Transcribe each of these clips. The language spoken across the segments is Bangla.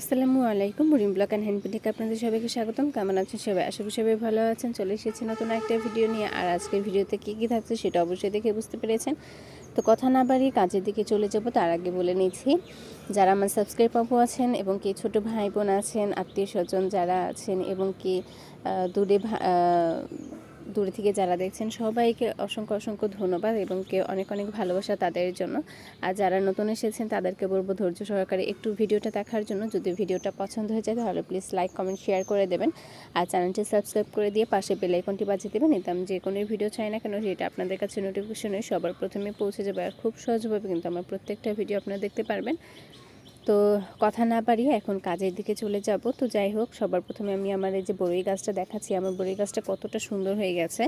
আসসালামু আলাইকুম বুড়িম ব্লক অ্যান্ড হ্যান্ড আপনাদের সবাইকে স্বাগতম। কেমন আছেন সবাই? আশা করি সবাই ভালো আছেন। চলে এসেছি নতুন একটা ভিডিও নিয়ে। আর আজকের ভিডিওতে কী কী থাকছে সেটা অবশ্যই দেখে বুঝতে পেরেছেন। তো কথা না বাড়িয়ে কাজের দিকে চলে যাব, তার আগে বলে নিচ্ছি, যারা আমার সাবস্ক্রাইব পাবো আছেন এবং কি ছোট ভাই বোন আছেন, আত্মীয় স্বজন যারা আছেন এবং কি দূরে দূরে থেকে যারা দেখছেন, সবাইকে অসংখ্য অসংখ্য ধন্যবাদ এবং কে অনেক অনেক ভালোবাসা তাদের জন্য। আর যারা নতুন এসেছেন, তাদেরকে বলব ধৈর্য সহকারে একটু ভিডিওটা দেখার জন্য। যদি ভিডিওটা পছন্দ হয়ে যায়, তাহলে প্লিজ লাইক কমেন্ট শেয়ার করে দেবেন। আর চ্যানেলটি সাবস্ক্রাইব করে দিয়ে পাশে বেল আইকনটি বাজিয়ে দেবেন। এতে আমি যে কোনো ভিডিও চাই না কেন, সেটা আপনাদের কাছে নোটিফিকেশনে সবার প্রথমে পৌঁছে যাবে। আর খুব সহজভাবে কিন্তু আমার প্রত্যেকটা ভিডিও আপনারা দেখতে পারবেন। তো কথা না পারিয়ে এখন কাজের দিকে চলে যাব। তো যাই হোক, সবার প্রথমে আমি আমার এই যে বড়ই গাছটা দেখাচ্ছি, আমার বড়ই গাছটা কতটা সুন্দর হয়ে গেছে।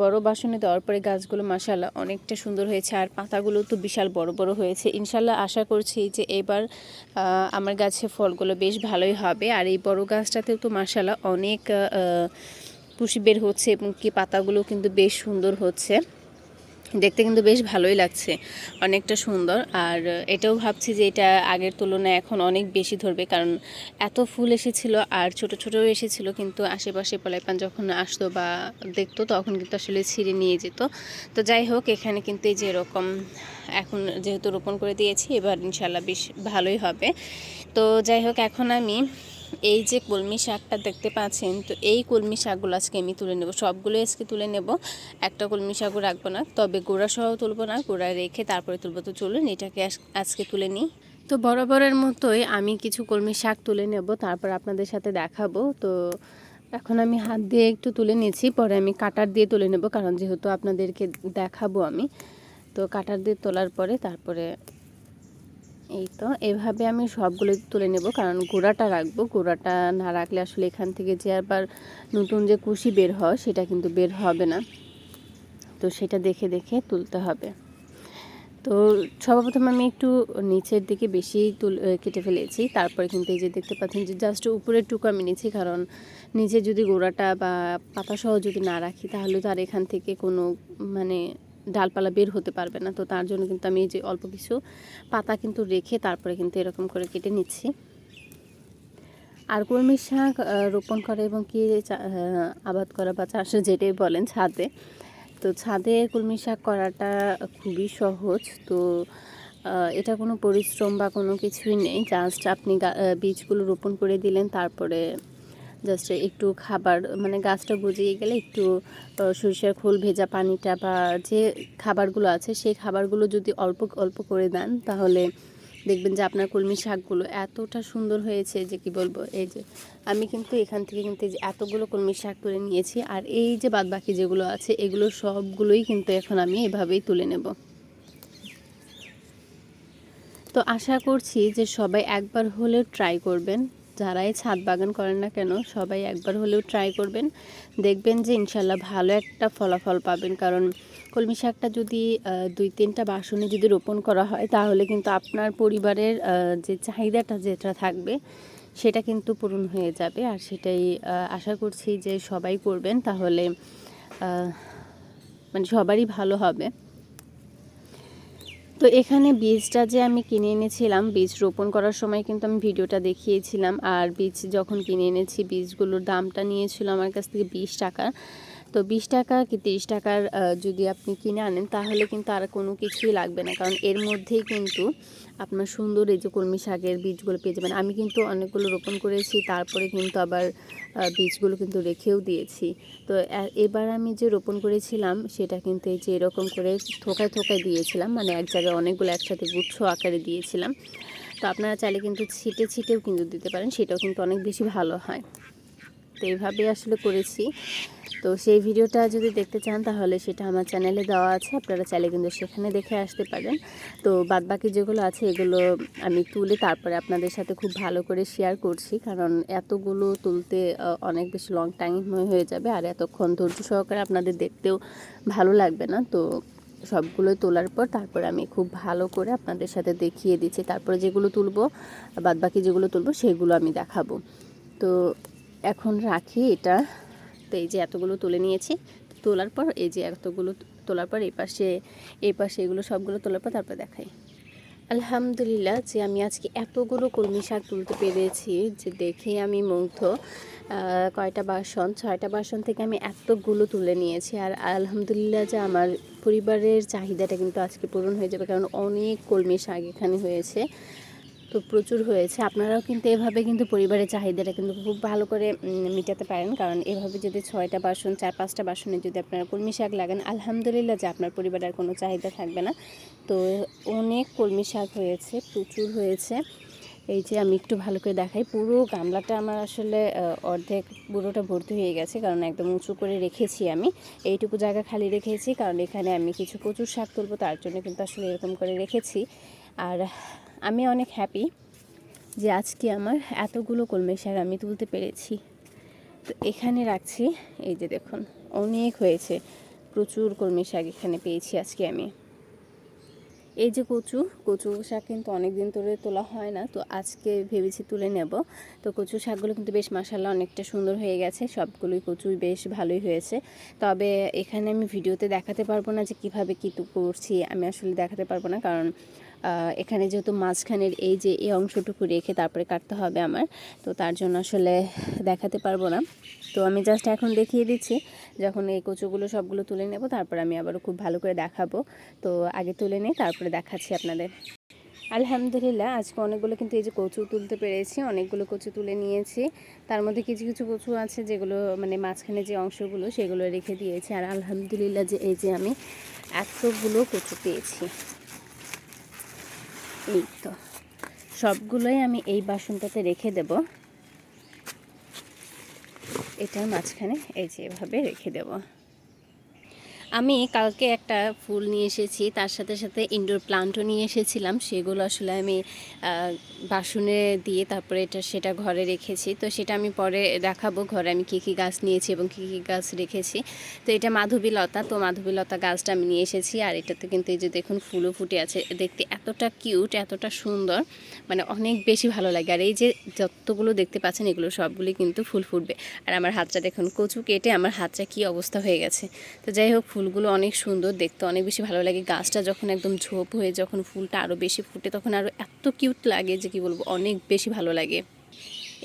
বড় বাসনে দেওয়ার পরে গাছগুলো মাসাল্লাহ অনেকটা সুন্দর হয়েছে, আর পাতাগুলো তো বিশাল বড় বড় হয়েছে। ইনশাল্লাহ আশা করছি যে এবার আমার গাছে ফলগুলো বেশ ভালোই হবে। আর এই বড় গাছটাতেও তো মাসাল্লাহ অনেক পুষি বের হচ্ছে এবং কি পাতাগুলো কিন্তু বেশ সুন্দর হচ্ছে। দেখতে কিন্তু বেশ ভালোই লাগছে, অনেকটা সুন্দর। আর এটাও ভাবছি যে এটা আগের তুলনায় এখন অনেক বেশি ধরবে, কারণ এত ফুল এসেছিল আর ছোট ছোটও এসেছিল, কিন্তু আশেপাশে পলাইপান যখন আসতো বা দেখতো, তখন কিন্তু আসলে ছিঁড়ে নিয়ে যেত। তো যাই হোক, এখানে কিন্তু এই যে এরকম, এখন যেহেতু রোপণ করে দিয়েছি, এবার ইনশাল্লাহ বেশ ভালোই হবে। তো যাই হোক, এখন আমি এই যে কলমি শাকটা দেখতে পাচ্ছেন, তো এই কলমি শাকগুলো আজকে আমি তুলে নেব। সবগুলো আজকে তুলে নেব। একটা কলমি শাকও রাখব না, তবে গোড়া সহ তুলবো না, গোড়া রেখে তারপরে তুলবো। তো চলুন, এটাকে আজ- আজকে তুলে নিই। তো বরাবরের মতোই আমি কিছু কলমি শাক তুলে নেব, তারপর আপনাদের সাথে দেখাবো। তো এখন আমি হাত দিয়ে একটু তুলে নিয়েছি পরে আমি কাটার দিয়ে তুলে নেব, কারণ যেহেতু আপনাদেরকে দেখাবো আমি। তো কাটার দিয়ে তোলার পরে তারপরে এই তো, এভাবে আমি সবগুলো তুলে নেব, কারণ গোড়াটা রাখব। গোড়াটা না রাখলে আসলে এখান থেকে যে আবার নতুন যে কুশি বের হয়, সেটা কিন্তু বের হবে না। তো সেটা দেখে দেখে তুলতে হবে। তো সর্বপ্রথম আমি একটু নিচের দিকে বেশি তুল কেটে ফেলেছি। তারপরে কিন্তু এই যে দেখতে পাচ্ছেন যে জাস্ট উপরের টুকু আমি নিয়েছি, কারণ নিচে যদি গোড়াটা বা পাতাসহ যদি না রাখি, তাহলে তো আর এখান থেকে কোনো মানে ডালপালা বের হতে পারবে না, তো তার জন্য কিন্তু আমি এই যে অল্প কিছু পাতা কিন্তু রেখে তারপরে কিন্তু এরকম করে কেটে নিচ্ছি। আর কলমি শাক রোপণ করা এবং কি আবাদ করা বা চাষ যেটাই বলেন ছাদে, তো ছাদে কলমি শাক করাটা খুবই সহজ, তো এটা কোনো পরিশ্রম বা কোনো কিছুই নেই, জাস্ট আপনি বীজগুলো রোপণ করে দিলেন, তারপরে জাস্ট একটু খাবার মানে গাছটা বুঝিয়ে গেলে একটু সরিষার খোল, ভেজা পানিটা বা যে খাবারগুলো আছে, সেই খাবারগুলো যদি অল্প অল্প করে দেন, তাহলে দেখবেন যে আপনার কলমি শাকগুলো এতটা সুন্দর হয়েছে যে কি বলব, এই যে আমি কিন্তু এখান থেকে কিন্তু যে এতগুলো কলমি শাক তুলে নিয়েছি, আর এই যে বাদবাকি যেগুলো আছে, এগুলো সবগুলোই কিন্তু এখন আমি এভাবেই তুলে নেব। তো আশা করছি যে সবাই একবার হলেও ট্রাই করবেন। যারাই ছাদ বাগান করেন না কেন, সবাই একবার হলেও ট্রাই করবেন। দেখবেন যে ইনশাল্লাহ ভালো একটা ফলাফল পাবেন। কারণ কলমি শাকটা যদি দুই তিনটা বাসনে যদি রোপণ করা হয়, তাহলে কিন্তু আপনার পরিবারের যে চাহিদাটা যেটা থাকবে, সেটা কিন্তু পূরণ হয়ে যাবে। আর সেটাই আশা করছি যে সবাই করবেন। তাহলে মানে সবারই ভালো হবে। তো এখানে বীজটা যে আমি কিনে এনেছিলাম, বীজ রোপণ করার সময় কিন্তু আমি ভিডিওটা দেখিয়েছিলাম। আর বীজ যখন কিনে এনেছি, বীজগুলোর দামটা নিয়েছিল আমার কাছ থেকে বিশ টাকা। তো বিশ টাকা কি তিরিশ টাকার যদি আপনি কিনে আনেন, তাহলে কিন্তু আর কোনো কিছুই লাগবে না। কারণ এর মধ্যেই কিন্তু আপনার সুন্দর এই যে কলমি শাকের বীজগুলো পেয়ে যাবেন। আমি কিন্তু অনেকগুলো রোপণ করেছি, তারপরে কিন্তু আবার বীজগুলো কিন্তু রেখেও দিয়েছি। তো এবার আমি যে রোপণ করেছিলাম, সেটা কিন্তু এই যে এরকম করে থোকায় থোকায় দিয়েছিলাম। মানে এক জায়গায় অনেকগুলো একসাথে গুচ্ছ আকারে দিয়েছিলাম। তো আপনারা চাইলে কিন্তু ছিটে, ছিটেও কিন্তু দিতে পারেন, সেটাও কিন্তু অনেক বেশি ভালো হয়। তো এইভাবেই আসলে করেছি। তো সেই ভিডিওটা যদি দেখতে চান, তাহলে সেটা আমার চ্যানেলে দেওয়া আছে। আপনারা চাইলে কিন্তু সেখানে দেখে আসতে পারেন। তো বাদবাকি যেগুলো আছে, এগুলো আমি তুলে তারপরে আপনাদের সাথে খুব ভালো করে শেয়ার করছি। কারণ এতগুলো তুলতে অনেক বেশি লং টাইম হয়ে যাবে। আর এতক্ষণ ধৈর্য সহকারে আপনাদের দেখতেও ভালো লাগবে না। তো সবগুলো তোলার পর তারপরে আমি খুব ভালো করে আপনাদের সাথে দেখিয়ে দিচ্ছি। তারপরে যেগুলো তুলবো, বাদবাকি যেগুলো তুলবো, সেগুলো আমি দেখাবো। তো এখন রাখি এটা। তো এই যে এতগুলো তুলে নিয়েছি। তোলার পর এই যে এতগুলো তোলার পর এই পাশে এই পাশে এগুলো সবগুলো তোলার পর তারপর দেখাই। আলহামদুলিল্লাহ যে আমি আজকে এতগুলো কলমি শাক তুলতে পেরেছি যে দেখে আমি মুগ্ধ। কয়টা বাসন, ছয়টা বাসন থেকে আমি এতগুলো তুলে নিয়েছি। আর আলহামদুলিল্লাহ যে আমার পরিবারের চাহিদাটা কিন্তু আজকে পূরণ হয়ে যাবে, কারণ অনেক কলমি শাক এখানে হয়েছে। তো প্রচুর হয়েছে। আপনারাও কিন্তু এভাবে কিন্তু পরিবারের চাহিদাটা কিন্তু খুব ভালো করে মেটাতে পারেন। কারণ এভাবে যদি ছয়টা বাসন, চার, পাঁচটা বাসনে যদি আপনারা কলমি শাক লাগান, আলহামদুলিল্লাহ যে আপনার পরিবারের কোনো চাহিদা থাকবে না। তো অনেক কলমি শাক হয়েছে, প্রচুর হয়েছে। এই যে আমি একটু ভালো করে দেখাই। পুরো গামলাটা আমার আসলে অর্ধেক পুরোটা ভর্তি হয়ে গেছে। কারণ একদম উঁচু করে রেখেছি আমি। এইটুকু জায়গা খালি রেখেছি। কারণ এখানে আমি কিছু প্রচুর শাক তুলবো, তার জন্য কিন্তু আসলে এরকম করে রেখেছি। আর আমি অনেক হ্যাপি যে আজকে আমার এতগুলো কলমি শাক আমি তুলতে পেরেছি। তো এখানে রাখছি, এই যে দেখুন, অনেক হয়েছে। প্রচুর কলমি শাক এখানে পেয়েছি আজকে আমি। এই যে কচু কচু শাক কিন্তু অনেক দিন ধরে তোলা হয় না, তো আজকে ভেবেছি তুলে নেব। তো কচু শাকগুলো কিন্তু বেশ মাসাল্লাহ অনেকটা সুন্দর হয়ে গেছে, সবগুলোই কচুই বেশ ভালোই হয়েছে। তবে এখানে আমি ভিডিওতে দেখাতে পারব না যে কীভাবে কী করছি, আমি আসলে দেখাতে পারব না, কারণ এখানে যেহেতু মাঝখানের এই যে এই অংশটুকু রেখে তারপরে কাটতে হবে আমার, তো তার জন্য আসলে দেখাতে পারব না। তো আমি জাস্ট এখন দেখিয়ে দিচ্ছি, যখন এই কচুগুলো সবগুলো তুলে নেব, তারপর আমি আবারও খুব ভালো করে দেখাবো। তো আগে তুলে নিই তারপরে দেখাচ্ছি আপনাদের। আলহামদুলিল্লাহ, আজকে অনেকগুলো কিন্তু এই যে কচু তুলতে পেরেছি, অনেকগুলো কচু তুলে নিয়েছি। তার মধ্যে কিছু কিছু কচু আছে যেগুলো মানে মাঝখানে যে অংশগুলো, সেগুলো রেখে দিয়েছি। আর আলহামদুলিল্লাহ যে এই যে আমি এতগুলো কচু পেয়েছি এই তো সবগুলোই আমি এই বাসনটাতে রেখে দেব। এটার মাঝখানে এই যে এভাবে রেখে দেব। আমি কালকে একটা ফুল নিয়ে এসেছি, তার সাথে সাথে ইনডোর প্লান্টও নিয়ে এসেছিলাম। সেগুলো আসলে আমি বাসনে দিয়ে তারপরে এটা, সেটা ঘরে রেখেছি। তো সেটা আমি পরে দেখাবো ঘরে আমি কী কী গাছ নিয়েছি এবং কী কী গাছ রেখেছি। তো এটা মাধবীলতা, তো মাধবীলতা গাছটা আমি নিয়ে এসেছি। আর এটাতে কিন্তু এই যে দেখুন ফুলও ফুটে আছে, দেখতে এতটা কিউট এতটা সুন্দর মানে অনেক বেশি ভালো লাগে। আর এই যে যতগুলো দেখতে পাচ্ছেন, এগুলো সবগুলি কিন্তু ফুল ফুটবে। আর আমার হাতটা দেখুন কচু কেটে আমার হাতটা কী অবস্থা হয়ে গেছে। তো যাই হোক ফুলগুলো অনেক সুন্দর দেখতে, অনেক বেশি ভালো লাগে। গাছটা যখন একদম ঝোপ হয়ে যখন ফুলটা আরও বেশি ফুটে, তখন আরও এত কিউট লাগে যে কি বলব, অনেক বেশি ভালো লাগে।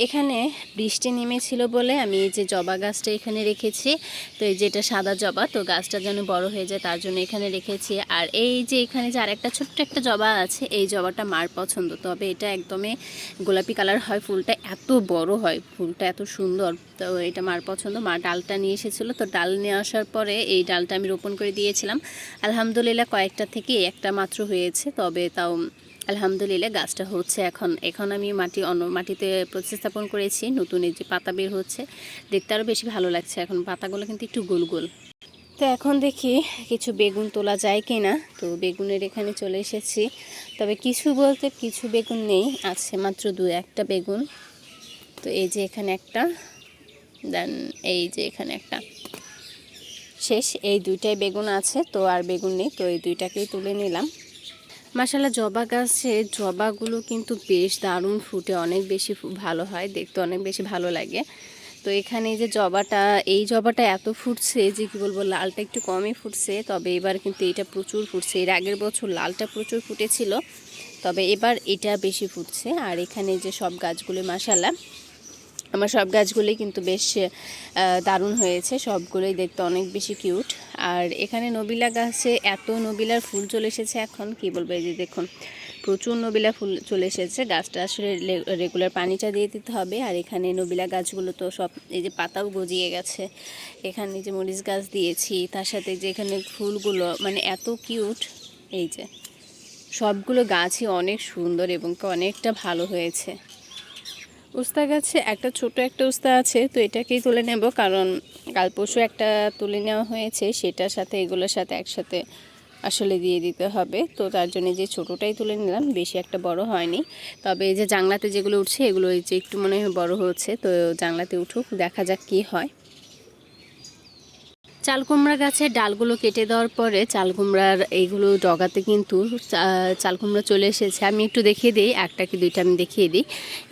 এখানে বৃষ্টি নেমেছিল বলে আমি এই যে জবা গাছটা এখানে রেখেছি, তো এই যেটা সাদা জবা, তো গাছটা যেন বড় হয়ে যায় তার জন্য এখানে রেখেছি। আর এই যে এখানে যে আরেকটা ছোট্ট একটা জবা আছে, এই জবাটা মার পছন্দ, তবে এটা একদমই গোলাপি কালার হয়, ফুলটা এত বড় হয়, ফুলটা এত সুন্দর, তো এটা মার পছন্দ। মা ডালটা নিয়ে এসেছিল, তো ডাল নিয়ে আসার পরে এই ডালটা আমি রোপণ করে দিয়েছিলাম। আলহামদুলিল্লাহ কয়েকটা থেকে একটা মাত্র হয়েছে, তবে তাও আলহামদুলিল্লাহ গাছটা হচ্ছে এখন। এখন আমি মাটি অন্য মাটিতে প্রতিস্থাপন করেছি, নতুন এই যে পাতা বের হচ্ছে। দেখতে আরও বেশি ভালো লাগছে এখন, পাতাগুলো কিন্তু একটু গোল গোল। তো এখন দেখি কিছু বেগুন তোলা যায় কি না তো বেগুনের এখানে চলে এসেছি। তবে কিছু বলতে কিছু বেগুন নেই, আছে মাত্র দু একটা বেগুন। তো এই যে এখানে একটা, দেন এই যে এখানে একটা। শেষ, এই দুইটাই বেগুন আছে, তো আর বেগুন নেই, তো এই দুইটাকেই তুলে নিলাম। মাসালা জবা গাছে জবাগুলো কিন্তু বেশ দারুণ ফুটে, অনেক বেশি ভালো হয়, দেখতে অনেক বেশি ভালো লাগে। তো এখানে যে জবাটা, এই জবাটা এত ফুটছে যে কি বলব, লালটা একটু কমই ফুটছে, তবে এবার কিন্তু এটা প্রচুর ফুটছে। এর আগের বছর লালটা প্রচুর ফুটেছিল, তবে এবার এটা বেশি ফুটছে। আর এখানে যে সব গাছগুলো মাসালা আমার সব গাছগুলোই কিন্তু বেশ দারুণ হয়েছে, সবগুলোই দেখতে অনেক বেশি কিউট। আর এখানে নবিলা গাছে এত নবিলার ফুল চলে এসেছে এখন, কি বলব, এই যে দেখুন, প্রচুর নবিলা ফুল চলে এসেছে। গাছটা আসলে রেগুলার পানিটা দিয়ে দিতে হবে। আর এখানে নবিলা গাছগুলো তো সব এই যে পাতাও গজিয়ে গেছে। এখানে যে মরিচ গাছ দিয়েছি, তার সাথে যে এখানে ফুলগুলো মানে এত কিউট। এই যে সবগুলো গাছই অনেক সুন্দর এবং অনেকটা ভালো হয়েছে। উস্তা গাছে একটা ছোট একটা উস্তা আছে, তো এটাকেই তুলে নেব। কারণ কাল পরশু একটা তুলে নেওয়া হয়েছে, সেটার সাথে এগুলোর সাথে একসাথে আসলে দিয়ে দিতে হবে। তো তার জন্য যে ছোটোটাই তুলে নিলাম, বেশি একটা বড় হয়নি। তবে এই যে জাংলাতে যেগুলো উঠছে, এগুলো এই যে একটু মনে হয় বড় হচ্ছে, তো জাংলাতে উঠুক, দেখা যাক কি হয়। চাল কুমড়া গাছের ডালগুলো কেটে দেওয়ার পরে চাল কুমড়ার এইগুলো ডগাতে কিন্তু চাল কুমড়া চলে এসেছে। আমি একটু দেখিয়ে দিই, একটা কি দুইটা আমি দেখিয়ে দিই।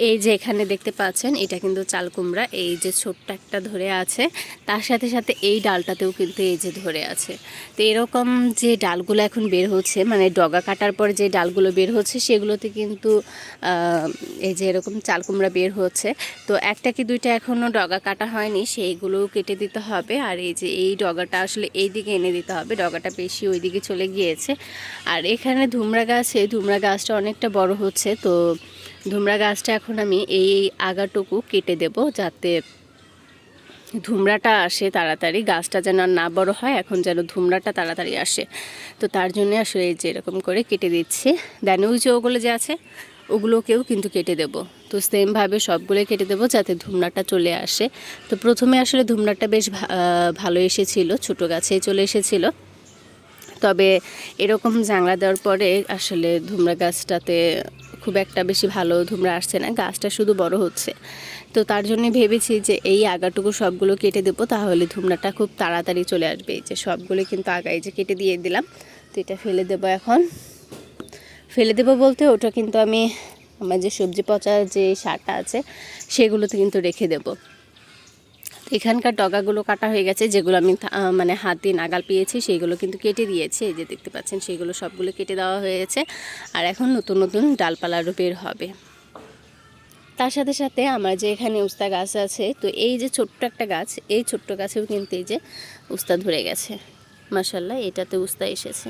এই যে এখানে দেখতে পাচ্ছেন, এটা কিন্তু চাল কুমড়া এই যে ছোট্ট একটা ধরে আছে, তার সাথে সাথে এই ডালটাতেও কিন্তু এই যে ধরে আছে। তো এরকম যে ডালগুলো এখন বের হচ্ছে মানে ডগা কাটার পর যে ডালগুলো বের হচ্ছে, সেগুলোতে কিন্তু এই যে এরকম চাল কুমড়া বের হচ্ছে। তো একটা কি দুইটা এখনও ডগা কাটা হয়নি, সেইগুলোও কেটে দিতে হবে। আর এই যে এই ডগাটা আসলে এই দিকে এনে দিতে হবে, ডগাটা বেশি ওই দিকে চলে গিয়েছে। আর এখানে ধুমরা গাছ ধুমরা গাছটা অনেকটা বড় হচ্ছে, তো ধুমরা গাছটা এখন আমি এই আগাটুকু কেটে দেব যাতে ধুমরাটা আসে তাড়াতাড়ি, গাছটা যেন না বড় হয়, এখন যেন ধুমরাটা তাড়াতাড়ি আসে। তো তার জন্য আসলে এই যে এরকম করে কেটে দিচ্ছি। দেন ওই যে ওগুলো যে আছে ওগুলোকেও কিন্তু কেটে দেব। তো সেমভাবে সবগুলো কেটে দেবো যাতে ধুমরাটা চলে আসে। তো প্রথমে আসলে ধুমরাটা বেশ ভালো এসেছিল, ছোট গাছেই চলে এসেছিল। তবে এরকম জাংলা দেওয়ার পরে আসলে ধুমরা গাছটাতে খুব একটা বেশি ভালো ধুমরা আসছে না, গাছটা শুধু বড় হচ্ছে। তো তার জন্য ভেবেছি যে এই আগাটুকু সবগুলো কেটে দেবো, তাহলে ধুমরাটা খুব তাড়াতাড়ি চলে আসবে। যে সবগুলো কিন্তু আগায় যে কেটে দিয়ে দিলাম, তো এটা ফেলে দেবো এখন। ফেলে দেবো বলতে, ওটা কিন্তু আমি আমার যে সবজি পচা যে সারটা আছে, সেগুলোতে কিন্তু রেখে দেবো। এখানকার ডগাগুলো কাটা হয়ে গেছে, যেগুলো আমি মানে হাত নাগাল পেয়েছি, সেইগুলো কিন্তু কেটে দিয়েছি, এই যে দেখতে পাচ্ছেন, সেইগুলো সবগুলো কেটে দেওয়া হয়েছে আর এখন নতুন নতুন ডালপালারও বের হবে। তার সাথে সাথে আমার যে এখানে উস্তা গাছ আছে, তো এই যে ছোট্ট একটা গাছ, এই ছোট্ট গাছেও কিন্তু এই যে উস্তা ধরে গেছে। মাসাল্লাহ এটাতে উস্তা এসেছে।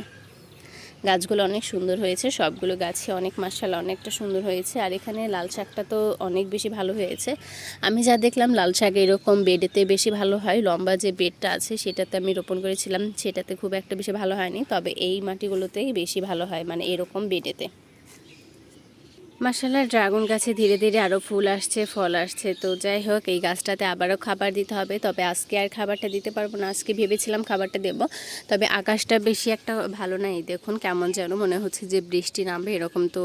গাছগুলো অনেক সুন্দর হয়েছে, সবগুলো গাছে অনেক মার্শাল অনেকটা সুন্দর হয়েছে। আর এখানে লাল শাকটা তো অনেক বেশি ভালো হয়েছে। আমি যা দেখলাম লাল শাক এরকম বেডেতে বেশি ভালো হয়, লম্বা যে বেডটা আছে সেটাতে আমি রোপণ করেছিলাম, সেটাতে খুব একটা বেশি ভালো হয়নি। তবে এই মাটিগুলোতেই বেশি ভালো হয় মানে এরকম বেডেতে। মাসাল্লাহ ড্রাগন গাছে ধীরে ধীরে আরও ফুল আসছে, ফল আসছে। তো যাই হোক, এই গাছটাতে আবারও খাবার দিতে হবে। তবে আজকে আর খাবারটা দিতে পারব না। আজকে ভেবেছিলাম খাবারটা দেব। তবে আকাশটা বেশি একটা ভালো নাই। দেখুন কেমন যেন মনে হচ্ছে যে বৃষ্টি নামবে, এরকম তো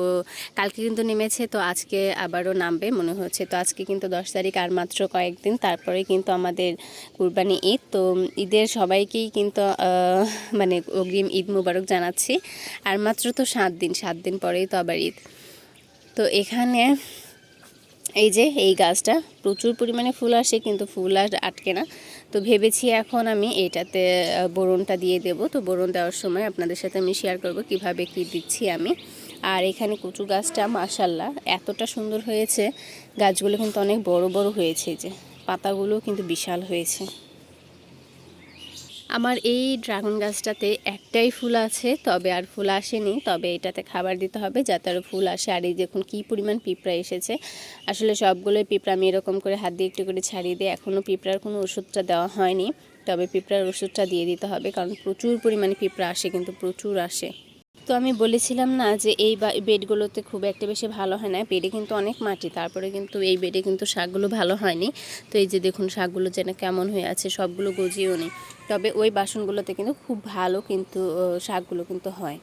কালকে কিন্তু নেমেছে, তো আজকে আবারও নামবে মনে হচ্ছে। তো আজকে কিন্তু দশ তারিখ আর মাত্র কয়েকদিন তারপরে কিন্তু আমাদের কুরবানি ঈদ। তো ঈদের সবাইকেই কিন্তু মানে অগ্রিম ঈদ মুবারক জানাচ্ছি। আর মাত্র তো সাত দিন সাত দিন পরেই তো আবার ঈদ। তো এখানে এই যে এই গাছটা প্রচুর পরিমাণে ফুল আসে, কিন্তু ফুল আর আটকে না। তো ভেবেছি এখন আমি এটাতে বোরনটা দিয়ে দেব। তো বোরন দেওয়ার সময় আপনাদের সাথে আমি শেয়ার করব কীভাবে কি দিচ্ছি আমি। আর এখানে কচু গাছটা মাশাল্লাহ এতটা সুন্দর হয়েছে। গাছগুলো কিন্তু অনেক বড় বড় হয়েছে যে পাতাগুলো কিন্তু বিশাল হয়েছে। আমার এই ড্রাগন গাছটাতে একটাই ফুল আছে, তবে আর ফুল আসেনি। তবে এটাতে খাবার দিতে হবে যাতে আরও ফুল আসে। আর এই দেখুন কী পরিমাণ পিঁপড়া এসেছে। আসলে সবগুলোই পিঁপড়া আমি এরকম করে হাত দিয়ে একটু করে ছাড়িয়ে দিই এখনও পিঁপড়ার কোনো ওষুধটা দেওয়া হয়নি। তবে পিঁপড়ার ওষুধটা দিয়ে দিতে হবে, কারণ প্রচুর পরিমাণে পিঁপড়া আসে, কিন্তু প্রচুর আসে। তো আমি বলেছিলাম না যে এই বেডগুলোতে খুব একটা বেশি ভালো হয় না। বেডে কিন্তু অনেক মাটি, তারপরে কিন্তু এই বেডে কিন্তু শাকগুলো ভালো হয়নি। তো এই যে দেখুন শাকগুলো যেন কেমন হয়ে আছে, সবগুলো গজিয়েও নেই। তবে ওই বাসনগুলোতে কিন্তু খুব ভালো কিন্তু শাকগুলো কিন্তু হয়।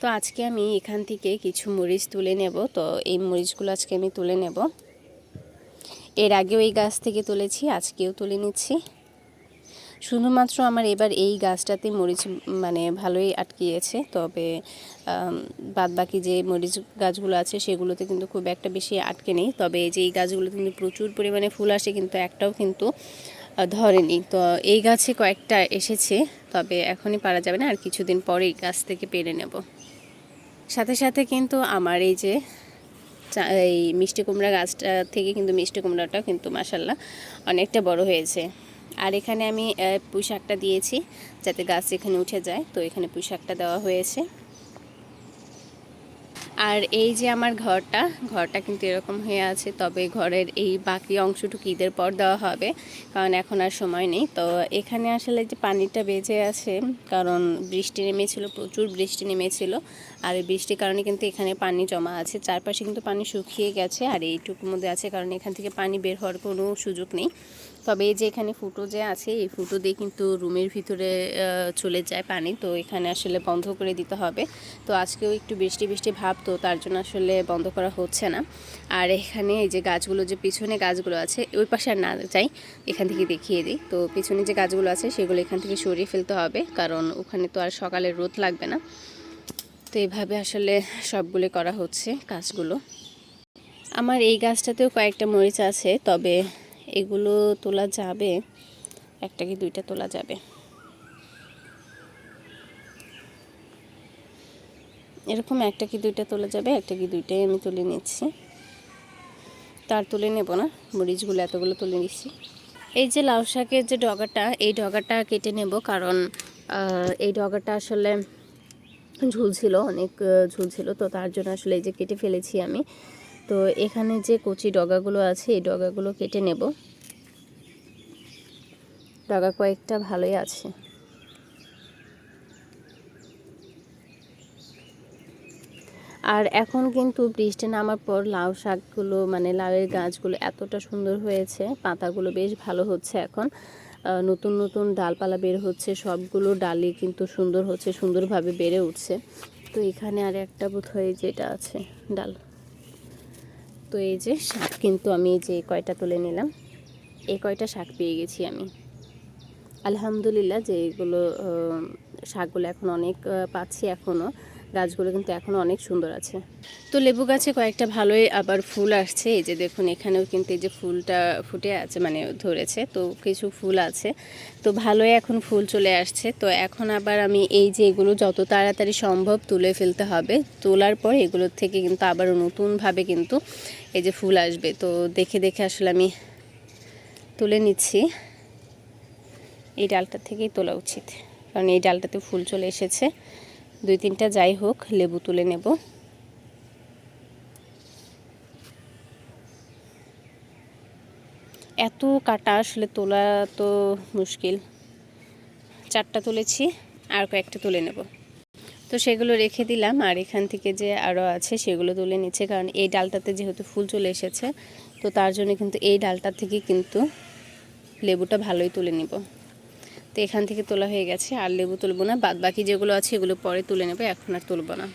তো আজকে আমি এখান থেকে কিছু মরিচ তুলে নেব। তো এই মরিচগুলো আজকে আমি তুলে নেব। এর আগেও এই গাছ থেকে তুলেছি, আজকেও তুলে নিচ্ছি। শুধুমাত্র আমার এবার এই গাছটাতে মরিচ মানে ভালোই আটকিয়েছে। তবে বাদ বাকি যে মরিচ গাছগুলো আছে, সেগুলোতে কিন্তু খুব একটা বেশি আটকে নেই। তবে এই যে এই গাছগুলোতে কিন্তু প্রচুর পরিমাণে ফুল আসে, কিন্তু একটাও কিন্তু ধরেনি। তো এই গাছে কয়েকটা এসেছে, তবে এখনই পারা যাবে না, আর কিছুদিন পরে এই গাছ থেকে পেরে নেব। সাথে সাথে কিন্তু আমার এই যে এই মিষ্টি কুমড়া গাছটা থেকে কিন্তু মিষ্টি কুমড়াটা কিন্তু মাসাল্লাহ অনেকটা বড় হয়েছে। আর এখানে আমি আহ, পুঁই শাকটা দিয়েছি যাতে গাছ এখানে উঠে যায়। তো এখানে পুঁই শাকটা দেওয়া হয়েছে। আর এই যে আমার ঘরটা ঘরটা কিন্তু এরকম হয়ে আছে। তবে ঘরের এই বাকি অংশটুকু ঈদের পর দেওয়া হবে কারণ এখন আর সময় নেই। তো এখানে আসলে যে পানিটা বেজে আছে কারণ বৃষ্টি নেমেছিল প্রচুর বৃষ্টি নেমেছিল। আর এই বৃষ্টির কারণে কিন্তু এখানে পানি জমা আছে। চারপাশে কিন্তু পানি শুকিয়ে গেছে আর এইটুকুর মধ্যে আছে কারণ এখান থেকে পানি বের হওয়ার কোনো সুযোগ নেই। তবে এই যে এখানে ফুটো যে আছে, এই ফুটো দিয়ে কিন্তু রুমের ভিতরে চলে যায় পানি। তো এখানে আসলে বন্ধ করে দিতে হবে। তো আজকেও একটু বৃষ্টি বৃষ্টি ভাব, তো তার জন্য আসলে বন্ধ করা হচ্ছে না। আর এখানে এই যে গাছগুলো, যে পিছনে গাছগুলো আছে, ওই পাশে আর না যাই, এখান থেকে দেখিয়ে দিই। তো পিছনে যে গাছগুলো আছে, সেগুলো এখান থেকে সরিয়ে ফেলতে হবে। কারণ ওখানে তো আর সকালে রোদ লাগবে না। তো এইভাবে আসলে সবগুলো করা হচ্ছে কাজগুলো আমার এই গাছটাতেও কয়েকটা মরিচ আছে, তবে এগুলো তোলা যাবে, একটা কি দুইটা তোলা যাবে। এরকম একটা কি দুইটা তোলা যাবে, একটা কি দুইটাই আমি তুলে নিচ্ছি। তার তুলে নেব না, মরিচগুলো এতগুলো তুলে নিচ্ছি। এই যে লাউ শাকের যে ডগাটা, এই ডগাটা কেটে নেব কারণ এই ডগাটা আসলে ঝুলছিল, অনেক ঝুলছিল, তো তার জন্য আসলে এই যে কেটে ফেলেছি আমি। তো এখানে যে কচি ডগাগুলো আছে, এই ডগাগুলো কেটে নেব। ডগা কয়েকটা ভালোই আছে। আর এখন কিন্তু বৃষ্টি নামার পর লাউ শাকগুলো মানে লাউয়ের গাছগুলো এতটা সুন্দর হয়েছে, পাতাগুলো বেশ ভালো হচ্ছে এখন। নতুন নতুন ডালপালা বের হচ্ছে, সবগুলো ডালই কিন্তু সুন্দর হচ্ছে, সুন্দরভাবে বেড়ে উঠছে। তো এখানে আর একটা বোধ হয় যেটা আছে, ডাল। তো এই যে শাক কিন্তু আমি যে কয়টা তুলে নিলাম, এই কয়টা শাক পেয়ে গেছি আমি। আলহামদুলিল্লাহ যে এগুলো শাকগুলো এখন অনেক পাচ্ছি এখনও গাছগুলো কিন্তু এখনও অনেক সুন্দর আছে। তো লেবু গাছে কয়েকটা ভালোই আবার ফুল আসছে। এই যে দেখুন, এখানেও কিন্তু এই যে ফুলটা ফুটে আছে মানে ধরেছে। তো কিছু ফুল আছে। তো ভালোই এখন ফুল চলে আসছে। তো এখন আবার আমি এই যে এগুলো যত তাড়াতাড়ি সম্ভব তুলে ফেলতে হবে। তোলার পর এগুলোর থেকে কিন্তু আবারও নতুনভাবে কিন্তু এই যে ফুল আসবে। তো দেখে দেখে আসলে আমি তুলে নিচ্ছি। এই ডালটা থেকেই তোলা উচিত। কারণ এই ডালটাতে ফুল চলে এসেছে। দুই তিনটা যাই হোক, লেবু তুলে নেব। এত কাটা আসলে তোলা তো মুশকিল। চারটা তুলেছি, আর কয়েকটা তুলে নেব। তো সেগুলো রেখে দিলাম। আর এখান থেকে যে আরও আছে সেগুলো তুলে নিচ্ছে। কারণ এই ডালটাতে যেহেতু ফুল চলে এসেছে, তো তার জন্য কিন্তু এই ডালটা থেকে কিন্তু লেবুটা ভালোই তুলে নিব। তো এখান থেকে তোলা হয়ে গেছে। আর লেবু তুলবো না বাদ বাকি যেগুলো আছে এগুলো পরে তুলে নেবে, এখন আর তুলবো না।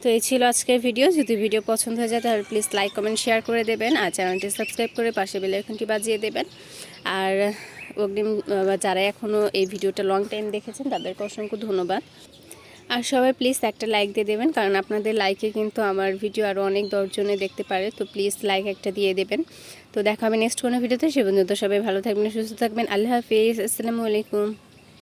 তো এই ছিল আজকের ভিডিও। যদি ভিডিও পছন্দ হয়ে যায়, তাহলে প্লিজ লাইক, কমেন্ট, শেয়ার করে দেবেন। আর চ্যানেলটি সাবস্ক্রাইব করে পাশে বেল আইকনটি বাজিয়ে দেবেন। আর অগ্রিম যারা এখনও এই ভিডিওটা লং টাইম দেখেছেন, তাদেরকে অসংখ্য ধন্যবাদ। আর সবাই প্লিজ একটা লাইক দিয়ে দেবেন, কারণ আপনাদের লাইকে কিন্তু আমার ভিডিও আরও অনেক দশজনে দেখতে পারে, তো প্লিজ লাইক একটা দিয়ে দেবেন। তো দেখা হবে নেক্সট কোনো ভিডিওতে সে পর্যন্ত সবাই ভালো থাকবেন, সুস্থ থাকবেন, আল্লাহ হাফিজ, আসসালামু আলাইকুম।